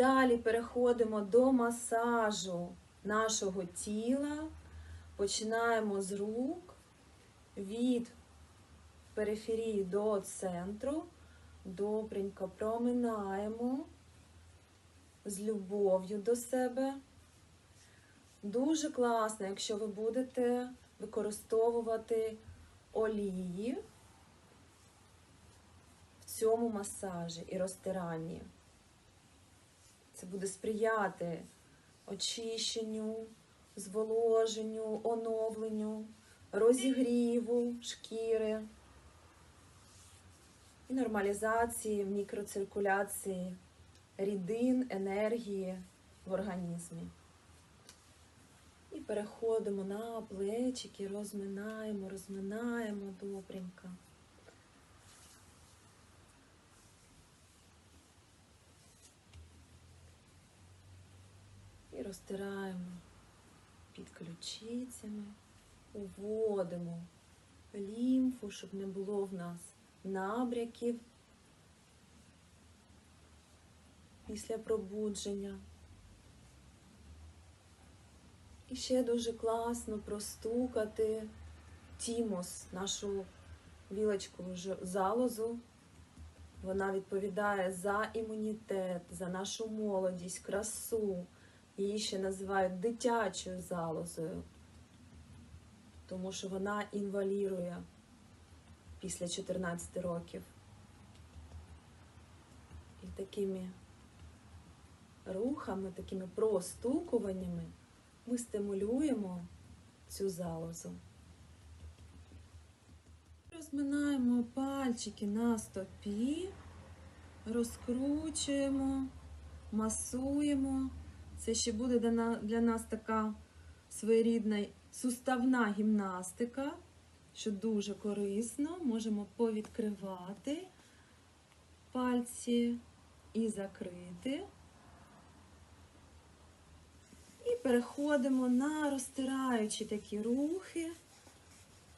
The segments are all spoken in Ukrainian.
далі переходимо до масажу нашого тіла. Починаємо з рук від периферії до центру. Добренько проминаємо з любов'ю до себе. Дуже класно, якщо ви будете використовувати олії в цьому масажі і розтиранні. Це буде сприяти очищенню, зволоженню, оновленню, розігріву шкіри і нормалізації, мікроциркуляції рідин, енергії в організмі. І переходимо на плечики, розминаємо, розминаємо добренько. Розтираємо під ключицями, уводимо лімфу, щоб не було в нас набряків після пробудження. І ще дуже класно простукати тімос, нашу вілочку залозу. Вона відповідає за імунітет, за нашу молодість, красу. Її ще називають дитячою залозою, тому що вона інвалірує після 14 років. І такими рухами, такими простукуваннями ми стимулюємо цю залозу. Розминаємо пальчики на стопі, розкручуємо, масуємо. Це ще буде для нас така своєрідна суставна гімнастика, що дуже корисно. Можемо повідкривати пальці і закрити. І переходимо на розтираючі такі рухи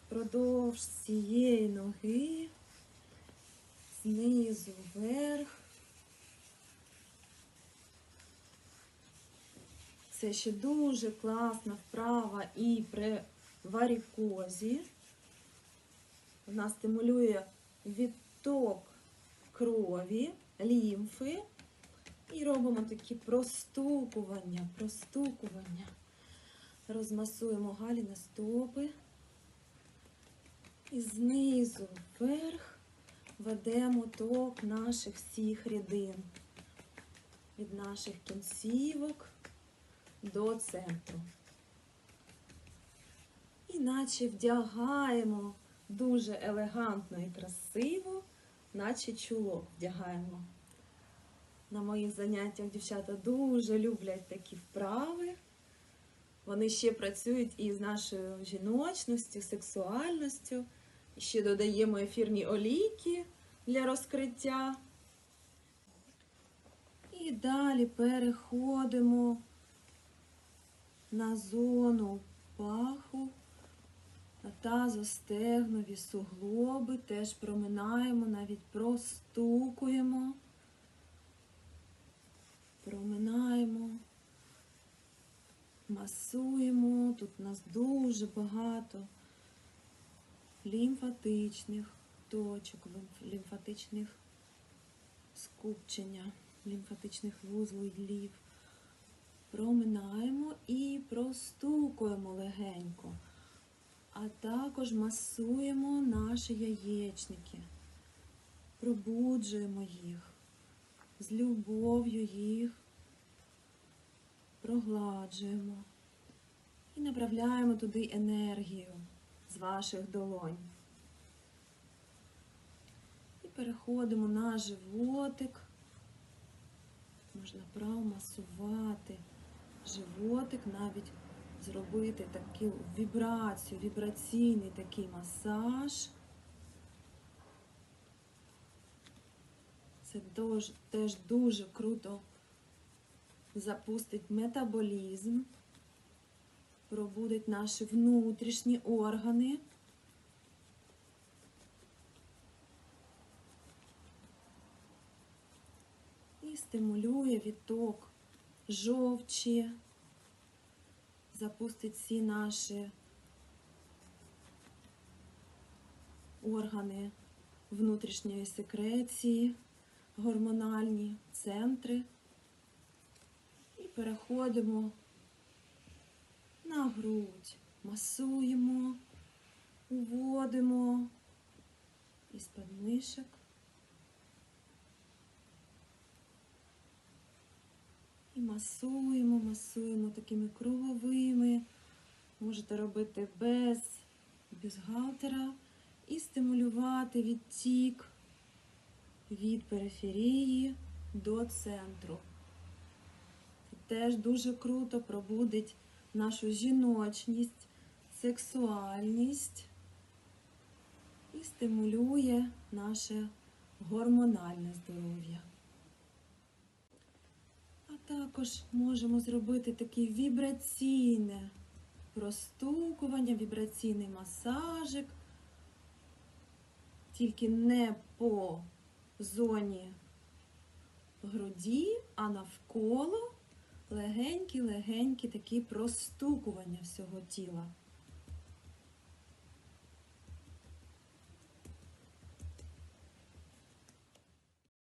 впродовж цієї ноги, знизу вверх. Це ще дуже класна вправа і при варікозі. Вона стимулює відток крові, лімфи. І робимо такі простукування, простукування. Розмасуємо галіни стопи. І знизу вверх ведемо ток наших всіх рідин. Від наших кінцівок до центру. І наче вдягаємо дуже елегантно і красиво, наче чулок вдягаємо. На моїх заняттях дівчата дуже люблять такі вправи. Вони ще працюють і з нашою жіночністю, сексуальністю. Ще додаємо ефірні олійки для розкриття. І далі переходимо на зону паху, на тазостегнові суглоби, теж проминаємо, навіть простукуємо, проминаємо, масуємо. Тут у нас дуже багато лімфатичних точок, лімфатичних скупчення, лімфатичних вузлів проминаємо і простукуємо легенько, а також масуємо наші яєчники, пробуджуємо їх, з любов'ю їх прогладжуємо і направляємо туди енергію з ваших долонь. І переходимо на животик. Можна промасувати животик, навіть зробити таку вібрацію, вібраційний такий масаж. Це теж дуже круто запустить метаболізм, пробудить наші внутрішні органи. І стимулює відток жовчі, запустить всі наші органи внутрішньої секреції, гормональні центри. І переходимо на грудь, масуємо, уводимо із подмишок. Масуємо, масуємо такими круговими. Можете робити без бюстгальтера і стимулювати відтік від периферії до центру. Це теж дуже круто пробудить нашу жіночність, сексуальність і стимулює наше гормональне здоров'я. Також можемо зробити таке вібраційне простукування, вібраційний масажик, тільки не по зоні груді, а навколо легенькі-легенькі такі простукування всього тіла.